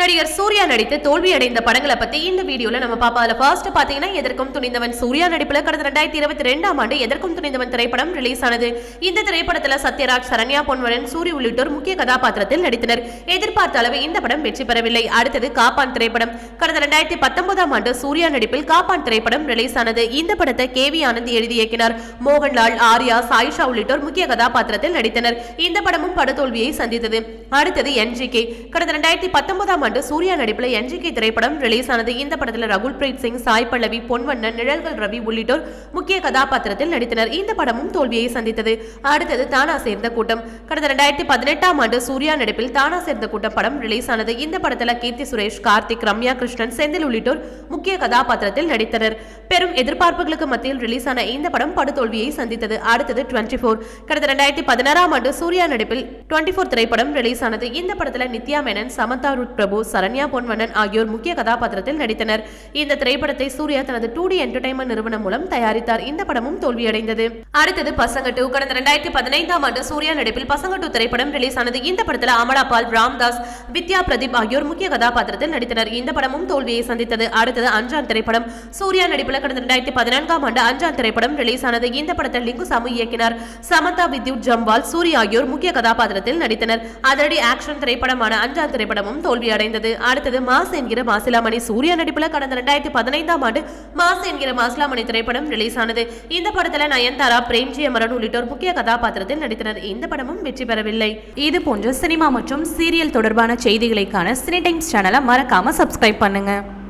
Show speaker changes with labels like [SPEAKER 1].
[SPEAKER 1] நடிகர் சூர்யா நடித்து தோல்வியடைந்த படங்களை பத்தி இந்த வீடியோல நம்ம பாப்பா அதுல ஃபர்ஸ்ட் பாத்தீங்கன்னா எதற்கும் துணிந்தவன் சூர்யா நடிப்புல கடந்த ரெண்டாயிரத்தி இருபத்தி ரெண்டாம் ஆண்டு எதற்கும் துணிந்தவன் திரைப்படம் ரிலீஸ் ஆனது. இந்த திரைப்படத்துல சத்யராஜ் சரண்யா பொன்வரன் சூரி உள்ளிட்டோர் முக்கிய கதாபாத்திரத்தில் நடித்தனர். எதிர்பார்த்த அளவு இந்த படம் வெற்றி பெறவில்லை. அடுத்தது காப்பான் திரைப்படம். கடந்த ரெண்டாயிரத்தி பத்தொன்பதாம் ஆண்டு சூர்யா நடிப்பில் காப்பான் திரைப்படம் ரிலீஸ் ஆனது. இந்த படத்தை கே வி ஆனந்த் எழுதி இயக்கினார். மோகன்லால் ஆர்யா சாயிஷா உள்ளிட்டோர் முக்கிய கதாபாத்திரத்தில் நடித்தனர். இந்த படமும் படத்தோல்வியை சந்தித்தது. அடுத்தது என்ஜிகே கடந்த ரெண்டாயிரத்தி பத்தொன்பதாம் ஆண்டு சூர்யா நடிப்பில் என்ஜிகே திரைப்படம் ரிலீஸ் ஆனது இந்த படத்துல ரகுல் பிரீத் சிங் சாய் பல்லவி பொன்வண்ணன் நிழல்கள் ரவி உள்ளிட்டோர் முக்கிய கதாபாத்திரத்தில் நடித்தனர். இந்த படமும் தோல்வியை சந்தித்தது. அடுத்தது தானா சேர்ந்த கூட்டம். கடந்த ரெண்டாயிரத்தி பதினெட்டாம் ஆண்டு சூர்யா நடிப்பில் தானா சேர்ந்த கூட்டம் படம் ரிலீஸ் ஆனது இந்த படத்துல கீர்த்தி சுரேஷ் கார்த்திக் ரம்யா கிருஷ்ணன் செந்தில் உள்ளிட்டோர் முக்கிய கதாபாத்திரத்தில் நடித்தனர். பெரும் எதிர்பார்ப்புகளுக்கு மத்தியில் ரிலீஸ் ஆன இந்த படம் படுதோல்வியை சந்தித்தது. அடுத்தது டுவெண்ட்டி ஃபோர். கடந்த ரெண்டாயிரத்தி பதினாறாம் ஆண்டு சூர்யா நடிப்பில் டுவெண்ட்டி ஃபோர் திரைப்படம் ரிலீஸ் ஆனது இந்த படத்துல நித்யா மேனன் சமந்தா ருட் பிரபு பிரபு சரண்யா பொன்வண்ணன் ஆகியோர் முக்கிய கதாபாத்திரத்தில் நடித்தனர். இந்த திரைப்படத்தை சூர்யா தனது டூ டி என்டர்டைன்மெண்ட் நிறுவனம் மூலம் தயாரித்தார். இந்த படமும் தோல்வியடைந்தது. அடுத்தது பசங்க டூ. கடந்த ரெண்டாயிரத்தி பதினைந்தாம் ஆண்டு சூர்யா நடிப்பில் பசங்க டூ திரைப்படம் ரிலீஸ் ஆனது. இந்த படத்தில் அமலா பால் ராம்தாஸ் வித்யா பிரதீப் ஆகியோர் முக்கிய கதாபாத்திரத்தில் நடித்தனர். இந்த படமும் தோல்வியை சந்தித்தது. அடுத்தது அஞ்சான் திரைப்படம். சூர்யா நடிப்பில் கடந்த ரெண்டாயிரத்தி பதினான்காம் ஆண்டு அஞ்சான் திரைப்படம் ரிலீஸ் ஆனது. இந்த படத்தில் லிங்கு சாமி இயக்கினார். சமந்தா வித்யுத் ஜம்வால் சூர்யா ஆகியோர் முக்கிய கதாபாத்திரத்தில் நடித்தனர். அதிரடி ஆக்ஷன் திரைப்படமான அஞ்சான் திரைப்படமும் தோல்வியடைந்தது அடுத்தது மாஸ் என்கிற மாசிலாமணி சூர்யா நடிப்புல கடந்த ரெண்டாயிரத்தி பதினைந்தாம் ஆண்டு மாஸ் என்கிற மாசிலாமணி திரைப்படம் ரிலீஸ் ஆனது இந்த படத்துல நயன்தாரா பிரேம்ஜி அமரன் உள்ளிட்டோர் முக்கிய கதாபாத்திரத்தில் நடித்தனர். இந்த படமும் வெற்றி பெறவில்லை.
[SPEAKER 2] இது போன்ற சினிமா மற்றும் சீரியல் தொடர்பான செய்திகளுக்கான சினி டைம்ஸ் சேனலை மறக்காம சப்ஸ்கிரைப் பண்ணுங்க.